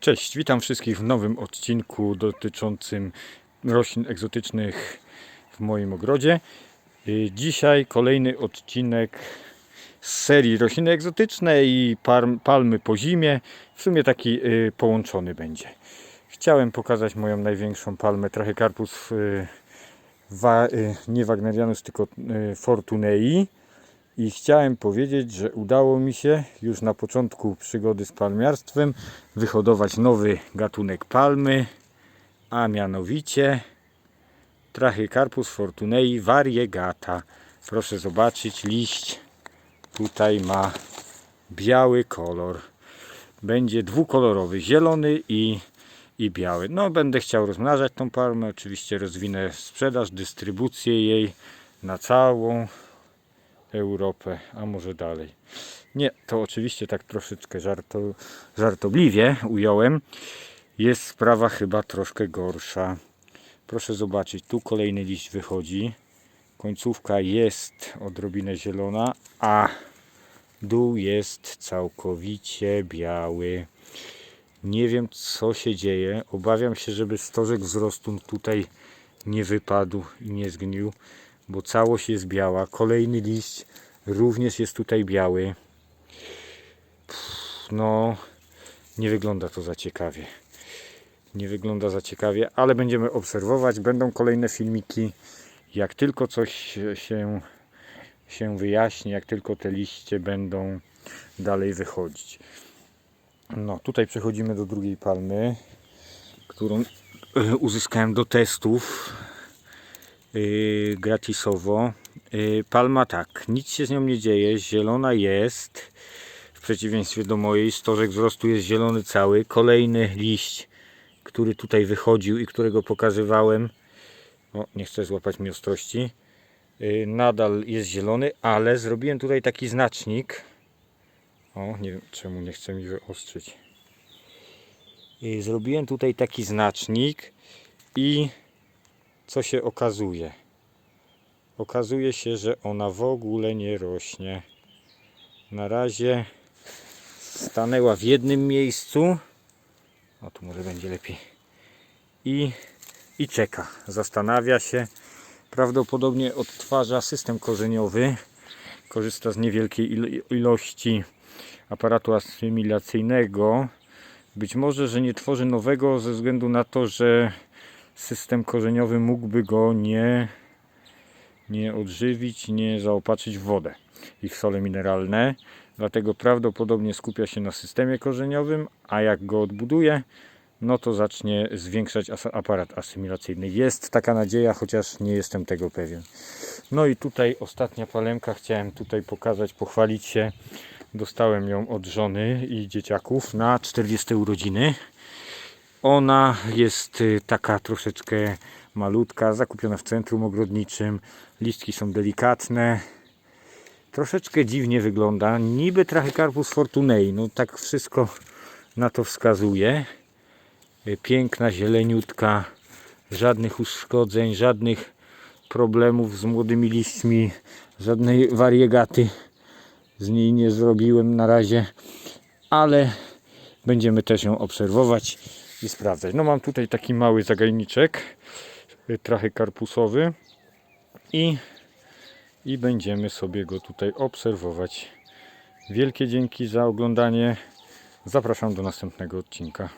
Cześć, witam wszystkich w nowym odcinku dotyczącym roślin egzotycznych w moim ogrodzie. Y, Dzisiaj kolejny odcinek z serii rośliny egzotyczne i palmy po zimie. W sumie taki y, połączony będzie. Chciałem pokazać moją największą palmę Trachycarpus y, nie Wagnerianus, tylko Fortunei. I chciałem powiedzieć, że udało mi się już na początku przygody z palmiarstwem wyhodować nowy gatunek palmy, a mianowicie Trachycarpus fortunei variegata. Proszę zobaczyć, liść tutaj ma biały kolor. Będzie dwukolorowy, zielony i, i biały. No, będę chciał rozmnażać tą palmę. Oczywiście rozwinę sprzedaż, dystrybucję jej na całą Europę, a może dalej. Nie, to oczywiście tak troszeczkę żarto, żartobliwie ująłem. Jest sprawa chyba troszkę gorsza. Proszę zobaczyć, tu kolejny liść wychodzi. Końcówka jest odrobinę zielona, a dół jest całkowicie biały. Nie wiem co się dzieje. Obawiam się, żeby stożek wzrostu tutaj nie wypadł i nie zgnił, bo całość jest biała. Kolejny liść również jest tutaj biały. Pff, No, nie wygląda to za ciekawie. Nie wygląda za ciekawie, ale będziemy obserwować. Będą kolejne filmiki. Jak tylko coś się, się wyjaśni, jak tylko te liście będą dalej wychodzić. No, tutaj przechodzimy do drugiej palmy, którą e, uzyskałem do testów yy, gratisowo. Yy, palma tak, nic się z nią nie dzieje, zielona jest. W przeciwieństwie do mojej, stożek wzrostu jest zielony cały. Kolejny liść, który tutaj wychodził i którego pokazywałem. O, nie chcę złapać mi ostrości. Yy, nadal jest zielony, ale zrobiłem tutaj taki znacznik. O, nie wiem czemu nie chce mi wyostrzyć. Zrobiłem tutaj taki znacznik i co się okazuje? Okazuje się, że ona w ogóle nie rośnie. Na razie stanęła w jednym miejscu. O, tu może będzie lepiej. I, i czeka. Zastanawia się. Prawdopodobnie odtwarza system korzeniowy. Korzysta z niewielkiej ilo- ilości aparatu asymilacyjnego. Być może, że nie tworzy nowego ze względu na to, że system korzeniowy mógłby go nie, nie odżywić, nie zaopatrzyć w wodę i w sole mineralne. Dlatego prawdopodobnie skupia się na systemie korzeniowym, a jak go odbuduje, no to zacznie zwiększać aparat asymilacyjny. Jest taka nadzieja, chociaż nie jestem tego pewien. No i tutaj ostatnia palemka, chciałem tutaj pokazać, pochwalić się. Dostałem ją od żony i dzieciaków na 40 urodziny. Ona jest y, taka troszeczkę malutka, zakupiona w centrum ogrodniczym. Listki są delikatne. Troszeczkę dziwnie wygląda. Niby Trachycarpus fortunei. No tak wszystko na to wskazuje. Y, Piękna, zieleniutka. Żadnych uszkodzeń, żadnych problemów z młodymi liśćmi. Żadnej wariegaty z niej nie zrobiłem na razie. Ale będziemy też ją obserwować i sprawdzać. No mam tutaj taki mały zagajniczek y, trachy karpusowy i, i będziemy sobie go tutaj obserwować. Wielkie dzięki za oglądanie. Zapraszam do następnego odcinka.